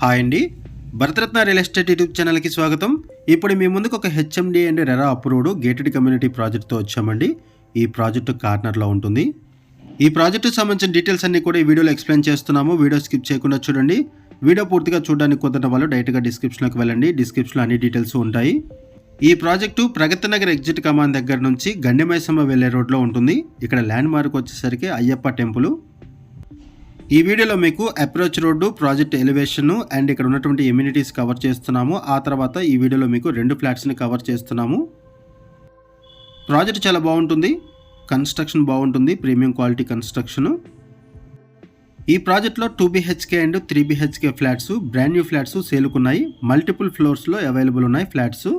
Hi అండి. Bharat Ratna real estate YouTube ఛానల్కి స్వాగతం. ఇప్పుడు మీ ముందుకు ఒక HMD and RERA approved gated community ప్రాజెక్ట్తో వచ్చామండి. ఈ ప్రాజెక్టు కార్నర్లో ఉంటుంది. ఈ ప్రాజెక్టుకు సంబంధించిన డీటెయిల్స్ అన్ని కూడా ఈ వీడియోలో ఎక్స్ప్లెయిన్ చేస్తున్నాము. వీడియో స్కిప్ చేయకుండా చూడండి. వీడియో పూర్తిగా చూడడానికి కుదరని వాళ్ళు డైరెక్ట్గా డిస్క్రిప్షన్లోకి వెళ్ళండి. డిస్క్రిప్షన్లో అన్ని డీటెయిల్స్ ఉంటాయి. ఈ ప్రాజెక్టు ప్రగతి నగర్ ఎగ్జిట్ కమాన్ దగ్గర నుంచి గండిమైసమ్మ వెళ్ళే రోడ్లో ఉంటుంది. ఇక్కడ ల్యాండ్ మార్క్ వచ్చేసరికి అయ్యప్ప టెంపుల్. ఈ వీడియోలో మీకు approach road project elevation and ఇక్కడ ఉన్నటువంటి ఎమ్యూనిటీస్ కవర్ చేస్తున్నాము. ఆ తర్వాత ఈ వీడియోలో మీకు రెండు ఫ్లాట్స్ని కవర్ చేస్తున్నాము. ప్రాజెక్ట్ చాలా బాగుంటుంది. కన్స్ట్రక్షన్ బాగుంటుంది. ప్రీమియం క్వాలిటీ కన్స్ట్రక్షన్ ఈ ప్రాజెక్ట్లో two BHK and three BHK flats brand new flats సేలుకున్నాయి multiple ఫ్లోర్స్లో అవైలబుల్ ఉన్నాయి ఫ్లాట్స్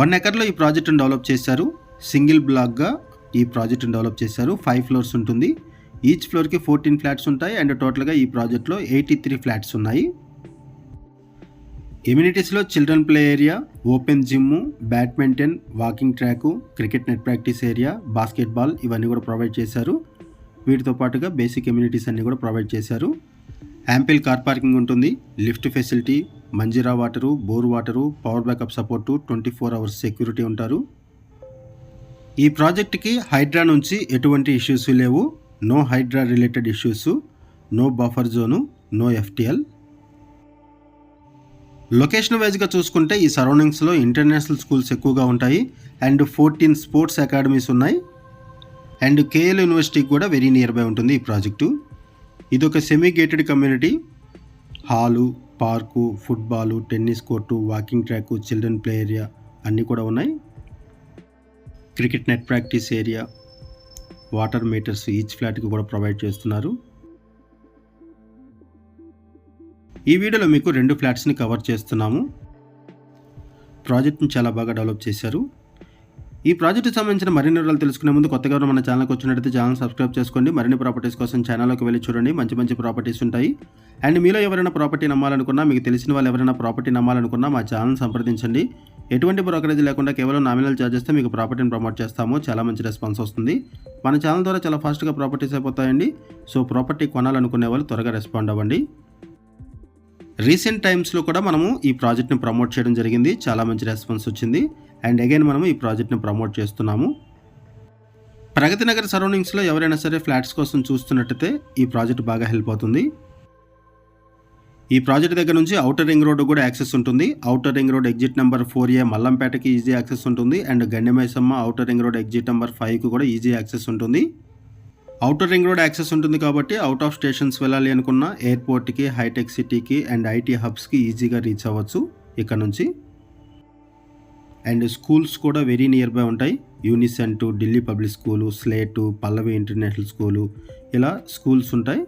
వన్ ఎకర్లో ఈ ప్రాజెక్టును డెవలప్ చేశారు. సింగిల్ బ్లాక్గా ఈ ప్రాజెక్టును డెవలప్ చేశారు. ఫైవ్ ఫ్లోర్స్ ఉంటుంది. ఈచ్ ఫ్లోర్కి ఫోర్టీన్ ఫ్లాట్స్ ఉంటాయి అండ్ టోటల్గా ఈ ప్రాజెక్ట్లో ఎయిటీ త్రీ ఫ్లాట్స్ ఉన్నాయి. ఇమ్యూనిటీస్లో children play area open gym badminton walking track cricket net practice area basketball ఇవన్నీ కూడా ప్రొవైడ్ చేశారు. వీటితో పాటుగా బేసిక్ ఇమ్యూనిటీస్ అన్నీ కూడా ప్రొవైడ్ చేశారు. యాంపిల్ కార్ పార్కింగ్ ఉంటుంది. Lift facility Manjira water bore water power backup support twenty four hours security ఉంటారు. ఈ ప్రాజెక్ట్కి హైడ్రా నుంచి ఎటువంటి ఇష్యూస్ లేవు. No HYDRAA related issues no buffer zone no FTL. Location వైజ్గా చూసుకుంటే ఈ సరౌండింగ్స్లో ఇంటర్నేషనల్ స్కూల్స్ ఎక్కువగా ఉంటాయి. అండ్ ఫోర్టీన్ స్పోర్ట్స్ అకాడమీస్ ఉన్నాయి. అండ్ కేఎల్ యూనివర్సిటీకి కూడా వెరీ నియర్ బై ఉంటుంది ఈ ప్రాజెక్టు. ఇది ఒక semi gated community hall park football tennis court walking track children play area అన్నీ కూడా ఉన్నాయి. Cricket net practice area water meters each ఫ్లాట్కి కూడా ప్రొవైడ్ చేస్తున్నారు. ఈ వీడియోలో మీకు రెండు ఫ్లాట్స్ని కవర్ చేస్తున్నాము. ప్రాజెక్ట్ని చాలా బాగా డెవలప్ చేశారు. ఈ ప్రాజెక్ట్ సంబంధించిన మరిన్ని వివరాలు తెలుసుకునే ముందు కొత్తగా మన ఛానల్కి వచ్చినట్టయితే ఛానల్ సబ్స్క్రైబ్ చేసుకోండి. మరిన్ని ప్రాపర్టీస్ కోసం ఛానల్లోకి వెళ్ళి చూడండి. మంచి మంచి ప్రాపర్టీస్ ఉంటాయి. అండ్ మీలో ఎవరైనా ప్రాపర్టీ నమ్మాలనుకున్నా మీకు తెలిసిన వాళ్ళు ఎవరైనా ప్రాపర్టీ నమ్మాలనుకున్నా మా ఛానల్ సంప్రదించండి. ఎటువంటి బ్రోకరేజ్ లేకుండా కేవలం నామినల్ ఛార్జెస్తో మీకు ప్రాపర్టీని ప్రమోట్ చేస్తాము. చాలా మంచి రెస్పాన్స్ వస్తుంది. మన ఛానల్ ద్వారా చాలా ఫాస్ట్గా ప్రాపర్టీస్ అయిపోతాయండి. సో ప్రాపర్టీ కొనాలనుకునే వాళ్ళు త్వరగా రెస్పాండ్ అవ్వండి. రీసెంట్ టైమ్స్లో కూడా మనము ఈ ప్రాజెక్ట్ని ప్రమోట్ చేయడం జరిగింది. చాలా మంచి రెస్పాన్స్ వచ్చింది. అండ్ అగైన్ మనము ఈ ప్రాజెక్ట్ని ప్రమోట్ చేస్తున్నాము. ప్రగతి నగర్ సరౌండింగ్స్లో ఎవరైనా సరే ఫ్లాట్స్ కోసం చూస్తున్నట్టయితే ఈ ప్రాజెక్ట్ బాగా హెల్ప్ అవుతుంది. ఈ ప్రాజెక్ట్ దగ్గర నుంచి అవుటర్ రింగ్ రోడ్ కూడా యాక్సెస్ ఉంటుంది. Outer ring road exit number four A మల్లంపేటకి easy access ఉంటుంది. And Gandimaisamma outer ring road exit number ఫైవ్కి కూడా ఈజీ యాక్సెస్ ఉంటుంది. అవుటర్ రింగ్ రోడ్ యాక్సెస్ ఉంటుంది కాబట్టి అవుట్ ఆఫ్ స్టేషన్స్ వెళ్ళాలి అనుకున్న ఎయిర్పోర్ట్కి హైటెక్ సిటీకి అండ్ ఐటీ హబ్స్కి ఈజీగా రీచ్ అవ్వచ్చు ఇక్కడ నుంచి. అండ్ స్కూల్స్ కూడా వెరీ నియర్ బై ఉంటాయి Unicent Delhi public school Slate Pallavi international school ఇలా స్కూల్స్ ఉంటాయి.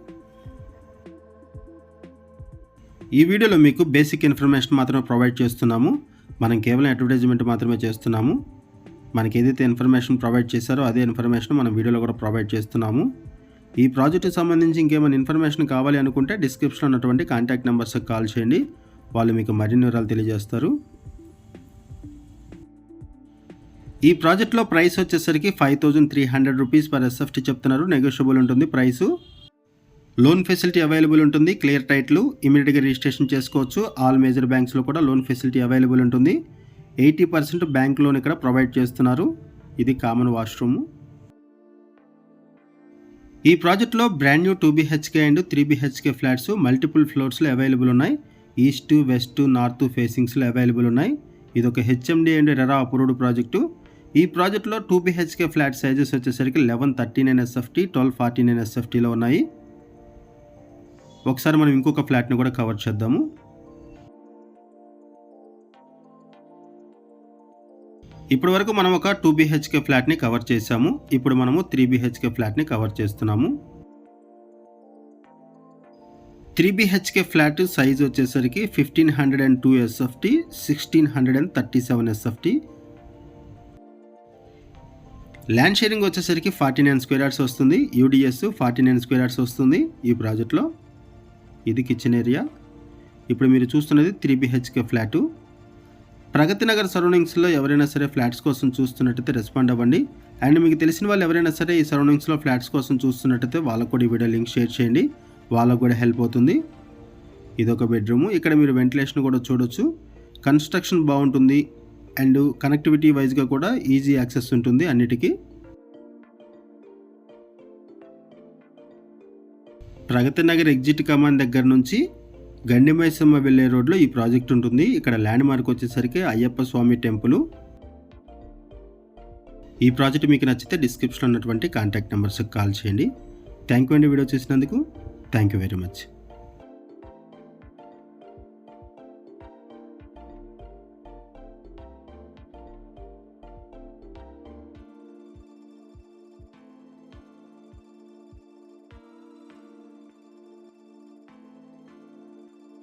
ఈ వీడియోలో మీకు బేసిక్ ఇన్ఫర్మేషన్ మాత్రమే ప్రొవైడ్ చేస్తున్నాము. మనం కేవలం అడ్వర్టైజ్మెంట్ మాత్రమే చేస్తున్నాము. మనకి ఏదైతే ఇన్ఫర్మేషన్ ప్రొవైడ్ చేశారో అదే ఇన్ఫర్మేషన్ మనం వీడియోలో కూడా ప్రొవైడ్ చేస్తున్నాము. ఈ ప్రాజెక్టుకి సంబంధించి ఇంకేమైనా ఇన్ఫర్మేషన్ కావాలి అనుకుంటే డిస్క్రిప్షన్లో ఉన్నటువంటి కాంటాక్ట్ నెంబర్స్కి కాల్ చేయండి. వాళ్ళు మీకు మరిన్ని వివరాలు తెలియజేస్తారు. ఈ ప్రాజెక్ట్లో ప్రైస్ వచ్చేసరికి five thousand three hundred rupees per SFT చెప్తున్నారు. నెగోషియబుల్ ఉంటుంది ప్రైసు లోన్ ఫెసిలిటీ అవైలబుల్ ఉంటుంది. క్లియర్ టైట్లు ఇమీడియట్గా రిజిస్ట్రేషన్ చేసుకోవచ్చు. ఆల్ మేజర్ బ్యాంక్స్లో కూడా లోన్ ఫెసిలిటీ అవైలబుల్ ఉంటుంది. ఎయిటీ పర్సెంట్ బ్యాంక్ లోన్ ఇక్కడ ప్రొవైడ్ చేస్తున్నారు. ఇది కామన్ వాష్రూమ్. ఈ ప్రాజెక్ట్లో brand new two BHK and three BHK flats multiple ఫ్లోర్స్లో available ఉన్నాయి. ఈస్ట్ వెస్ట్ నార్త్ ఫేసింగ్స్లో అవైలబుల్ ఉన్నాయి. ఇది ఒక HMD and RERA approved project. ఈ ప్రాజెక్ట్లో టూ బీహెచ్కే ఫ్లాట్ సైజెస్ వచ్చేసరికి eleven thirty nine SFT twelve forty nine ఎస్ఎఫ్టీలో ఉన్నాయి. ఒకసారి మనం ఇంకొక ఫ్లాట్ని కూడా కవర్ చేద్దాము. ఇప్పటి వరకు మనం ఒక టూ బీహెచ్కే ఫ్లాట్ని కవర్ చేసాము ఇప్పుడు మనము త్రీ బీహెచ్కే ఫ్లాట్ని కవర్ చేస్తున్నాము. త్రీ బీహెచ్కే ఫ్లాట్ సైజ్ వచ్చేసరికి fifteen hundred and two SFT sixteen hundred and thirty seven SFT. Land sharing వచ్చేసరికి ఫార్టీ నైన్ స్క్వేర్ యార్డ్స్ వస్తుంది. UDS forty nine square yards వస్తుంది ఈ ప్రాజెక్ట్లో. ఇది కిచెన్ ఏరియా. ఇప్పుడు మీరు చూస్తున్నది three BHK flat. Pragathi Nagar సరౌండింగ్స్లో ఎవరైనా సరే ఫ్లాట్స్ కోసం చూస్తున్నట్టయితే రెస్పాండ్ అవ్వండి. అండ్ మీకు తెలిసిన వాళ్ళు ఎవరైనా సరే ఈ సరౌండింగ్స్లో ఫ్లాట్స్ కోసం చూస్తున్నట్టయితే వాళ్ళకు కూడా ఈ వీడియో లింక్ షేర్ చేయండి. వాళ్ళకు కూడా హెల్ప్ అవుతుంది. ఇదొక బెడ్రూమ్. ఇక్కడ మీరు వెంటిలేషన్ కూడా చూడొచ్చు. కన్స్ట్రక్షన్ బాగుంటుంది. అండ్ కనెక్టివిటీ వైజ్గా కూడా ఈజీ యాక్సెస్ ఉంటుంది అన్నిటికీ. ప్రగతి నగర్ ఎగ్జిట్ కమాండ్ దగ్గర నుంచి గండిమైసమ్మ వెళ్ళే రోడ్లో ఈ ప్రాజెక్ట్ ఉంటుంది. ఇక్కడ ల్యాండ్ మార్క్ వచ్చేసరికి అయ్యప్ప స్వామి టెంపుల్. ఈ ప్రాజెక్ట్ మీకు నచ్చితే డిస్క్రిప్షన్లో ఉన్నటువంటి కాంటాక్ట్ నెంబర్స్కి కాల్ చేయండి. థ్యాంక్ యూ అండి వీడియో చూసినందుకు. Thank you very much.